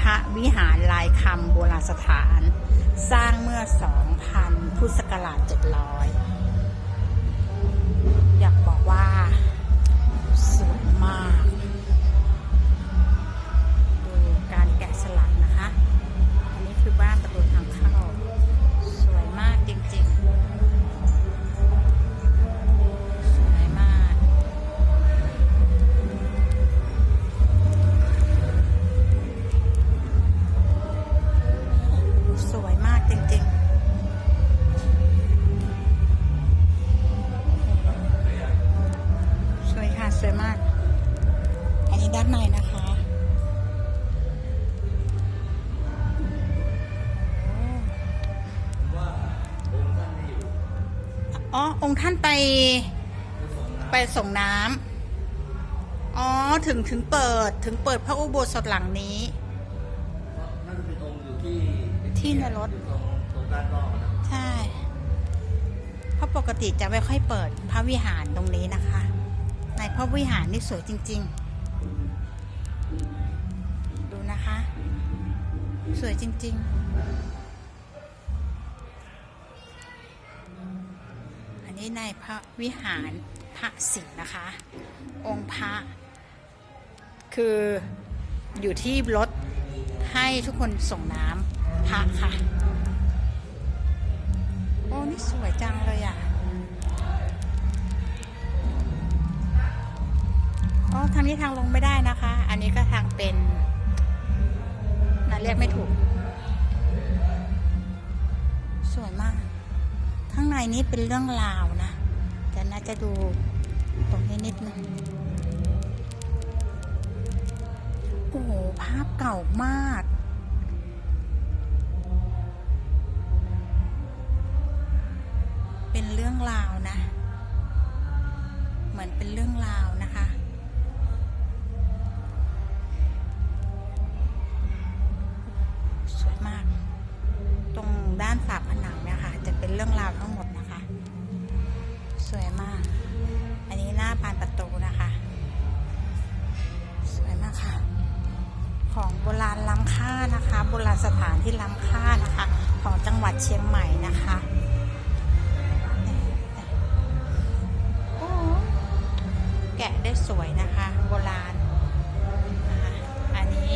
พระวิหารลายคำโบราณสถาน สร้างเมื่อ 2,000 พุทธศักราช700 นนี้ด้านในนะคะอ๋อ องค์ท่านไป ไปส่งน้ำ อ๋อ ถึงถึงเปิด ถึงเปิดพระอุโบสถหลังนี้น่าจะเป็นองค์อยู่ที่ที่ในรถอยู่ตรงตรงด้านนอกนะใช่ เพราะปกติจะไม่ค่อยเปิดพระวิหารตรงนี้นะคะ ในพระวิหารนี่สวยจริง ๆ สวยจริง ๆ อันนี้ในพระวิหารพระสิงห์นะคะ องค์พระ คืออยู่ที่รถให้ทุกคนส่งน้ำพระค่ะ โอ้ นี่สวยจังเลยอะอ๋อทางนี้ทางลงไม่ได้นะคะ อันนี้ก็ทาง เรียกไม่ถูก สวยมาก ข้างในนี้เป็นเรื่องราวนะแต่น่าจะดูตรงนี้นิดนึงโอ้โหภาพเก่ามากเป็นเรื่องราวนะ เหมือนเป็นเรื่องราวนะคะ ด้านฝาผนังเนี่ยค่ะ จะเป็นเรื่องราวทั้งหมดนะคะ สวยมาก อันนี้หน้าบานประตูนะคะ สวยมากค่ะ ของโบราณล้ำค่านะคะ โบราณสถานที่ล้ำค่านะคะ ของจังหวัดเชียงใหม่นะคะโอ้แกะได้สวยนะคะ โบราณ อันนี้